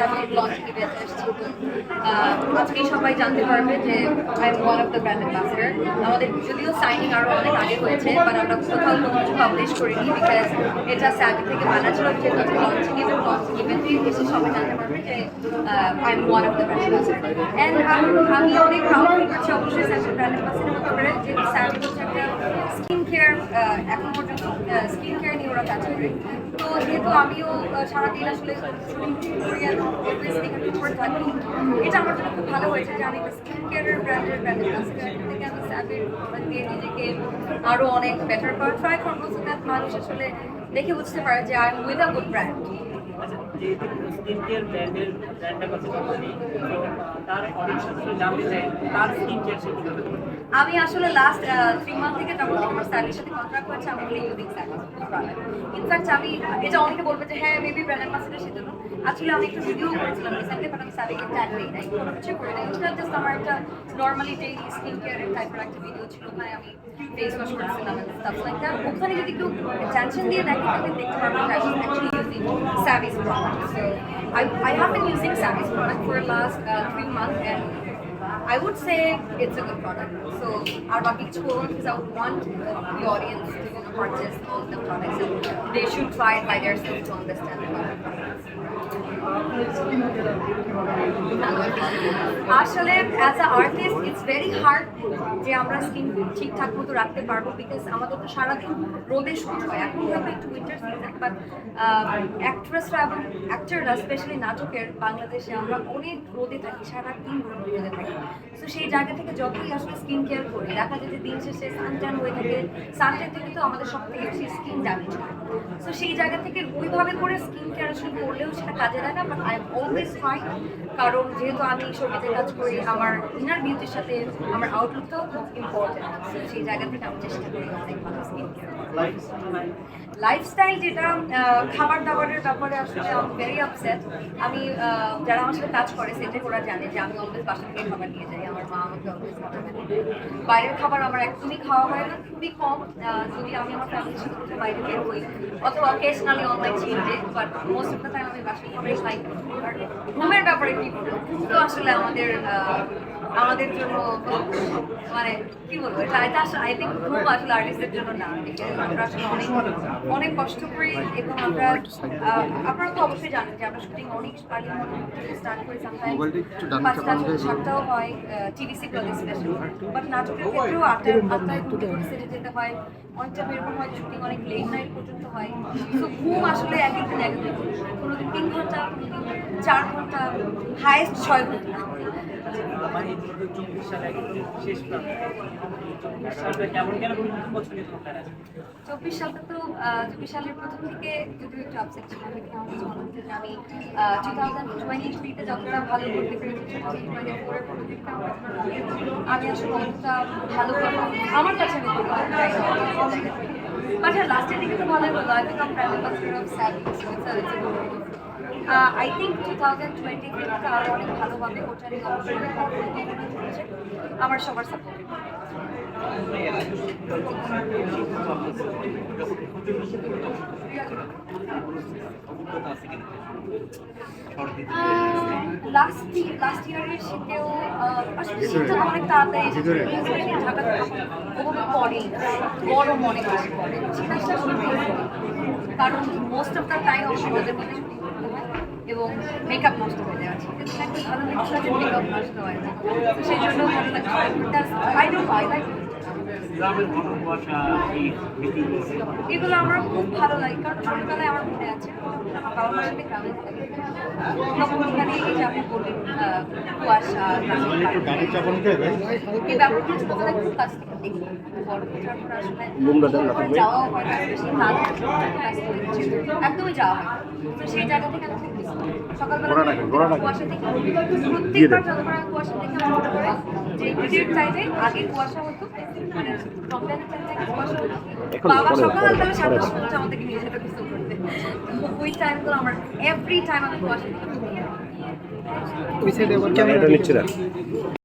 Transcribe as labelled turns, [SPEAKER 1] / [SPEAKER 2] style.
[SPEAKER 1] স্যামির launching event এসেছি তো আজকেই সবাই জানতে পারবে যে I am one of the brand ambassador আমাদের যদিও সাইনিং আরও অনেক আগে হয়েছে বাট আমরা কোথাও কোনো কিছু পাবলিশ করিনি বিকজ এটা স্যামি থেকে মানা ছিল যেহেতু আজকে লঞ্চিং ইভেন্ট লঞ্চিং ইভেন্টে এসে সবাই জানতে পারবে যে I am one of the brand ambassador and আমি অনেক প্রাউড ফিল করছি অবশ্যই স্যামের ব্র্যান্ড অ্যাম্বাসেডার হতে পারে, যেহেতু স্যামি হচ্ছে একটা স্কিন কেয়ার এখন পর্যন্ত স্কিন কেয়ার নিয়ে ওরা কাজ করে। তো যেহেতু আমিও সারাদিন আসলে শুটিং করি আর এটা আমার জন্য খুব ভালো হয়েছে আমি ব্র্যান্ডের নিজেকে অনেক বেটার করার ট্রাই করব মানুষ আসলে দেখে বুঝতে পারে যে I with a good brand
[SPEAKER 2] যেহেতু স্কিন কেয়ার ব্র্যান্ডের ব্র্যান্ডটা কথা বলছি তো তার অডিয়েন্স আসলে জানতে চায় তার স্কিন কেয়ার সে কীভাবে
[SPEAKER 1] আমি আসলে লাস্ট থ্রি মান্থ থেকে যখন আমার স্যালির সাথে কন্ট্রাক্ট হয়েছে, আমি বলি স্যালি ইনফ্যাক্ট আমি এটা অনেকে বলবে যে হ্যাঁ মেবি ব্র্যান্ড অ্যাম্বাসেডার সেজন্য আসলে আমি একটা ভিডিও করেছিলাম রিসেন্টলি বাট আমি স্যালিকে ট্যাগ দিই নাই, কোনো কিছু করে নাই এটা জাস্ট আমার একটা নর্মালি ডেইলি স্কিন কেয়ারের টাইপের একটা ভিডিও ছিল ওখানে আমি ফেস ওয়াশ করেছিলাম ওখানে যদি একটু টেনশন দিয়ে দেখি, তাহলে দেখতে পারবেন Savvy's product. So I, I have been using Savvy's product for the last uh, three months and I would say it's a good product. So our baki kichu bolan because I want the audience to purchase all the products and they should try it by themselves to understand the product. আসলে as a artist it's very hard যে আমরা skin ঠিকঠাক মতো রাখতে পারব because আমাদের তো সারাদিন রোদে শুট হয়। এখন হয়তো একটু উইন্টার সিজন বাট অ্যাক্ট্রেসরা এবং অ্যাক্টররা স্পেশালি নাটকের বাংলাদেশে, আমরা অনেক রোদে থাকি, সারাদিন রোদে থাকি। তো সেই জায়গা থেকে যতই আসলে স্কিন কেয়ার করি, দেখা যায় যে দিন শেষে সানট্যান হয়ে থাকে। সানট্যান থেকে তো আমাদের সব থেকে বেশি স্কিন ড্যামেজ হয়। তো সেই জায়গা থেকে ওইভাবে করে স্কিন কেয়ার আসলে করলেও সেটা কাজে লাগে না but I am always fine কারণ যেহেতু আমি শোবিতে কাজ করি, আমার ইনার বিউটির সাথে আমার আউটলুকটাও খুব ইম্পর্টেন্ট সেই জায়গা থেকে আমি চেষ্টা করি অনেক ভালো স্কিন লাইফস্টাইল যেটা খাবার দাবারের ব্যাপারে আসলে আমি ভেরি আপসেট আমি যারা আমার সাথে কাজ করে, সেটা ওরা জানে যে আমি অলওয়েজ বাসা থেকে খাবার নিয়ে যাই, আমার মা আমাকে অলওয়েজ খাবার বাইরের খাবার আমার একদমই খাওয়া হয় না, খুবই কম। যদি আমি আমার ফ্যামিলির সাথে বাইরে বের হই অথবা occasionally on my but most of the time আমি বাসায় খাবারই খাই আর ঘুমের ব্যাপারে কি বলব? ঘুম তো আসলে আমাদের আমাদের জন্য মানে কি বলব? এটা এটা আই থিঙ্ক ঘুম আসলে আর্টিস্টের জন্য না আমরা আসলে অনেক অনেক কষ্ট করি এবং আমরা আপনারা তো অবশ্যই জানেন যে আমরা শুটিং অনেক মর্নিং স্টার্ট করি সামটাইম পাঁচটা সাতটাও হয় টিভিসি গুলোতে স্পেশাল বাট নাটকের ক্ষেত্রেও আটটা আটটায় সেটে যেতে হয়। অনেকটা এরকম হয় শুটিং অনেক লেট নাইট পর্যন্ত হয়। তো ঘুম আসলে এক দিন এক একদিন কোনোদিন তিন ঘণ্টা চার ঘণ্টা হায়েস্ট ছয়
[SPEAKER 2] ঘণ্টা। চব্বিশ সালটা
[SPEAKER 1] তো চব্বিশ সালের প্রথম থেকে যদিও একটু আপসেট ছিল, আমি টু থাউজেন্ড টোয়েন্টি থ্রিতে যতটা ভালো করতে পেরেছি আমি আসলে ভালো আমার কাছে আমি বাট হ্যাঁ লাস্টের দিকে তো ভালোই হলো I become prime ambassador of Savis I think two thousand twenty থ্রিতে আরও অনেক ভালো হবে। ওটা নিয়ে অবশ্যই। আমার সবার সাপোর্ট লাস্ট লাস্ট ইয়ারের শীতেও আসলে শীতটা অনেক তাড়াতাড়ি ওভাবে গরম অনেক বেশি শীতটা কারণ মোস্ট অফ দ্য টাইম মধ্যে হয় এবং মেকআপ নষ্ট হয়ে যাওয়া ছিল মেকআপ নষ্ট হয়ে সেই জন্য ভালো লাগে আই ডোন্ট আই লাইক
[SPEAKER 2] গ্রামের ঘন কুয়াশা এই স্মৃতিগুলো
[SPEAKER 1] এগুলো আমার খুব ভালো লাগে কারণ ছোটবেলায় আমার মনে আছে থাকি থেকে। একদমই যাওয়া হয়। তো সেই জায়গা থেকে আমি খুব সকালবেলা কুয়াশা দেখি প্রত্যেকবার যতবার আমি কুয়াশা দেখি আমার মনে পড়ে যে ঈদের টাইমে আগে কুয়াশা হতো মানে রমজানের থেকে কুয়াশা হতো বাবা সকালবেলা সাতটার সময় আমাদেরকে নিয়ে যেতে গোসল করতে তো ওই টাইমগুলো আমার এভরি টাইম আমি কুয়াশা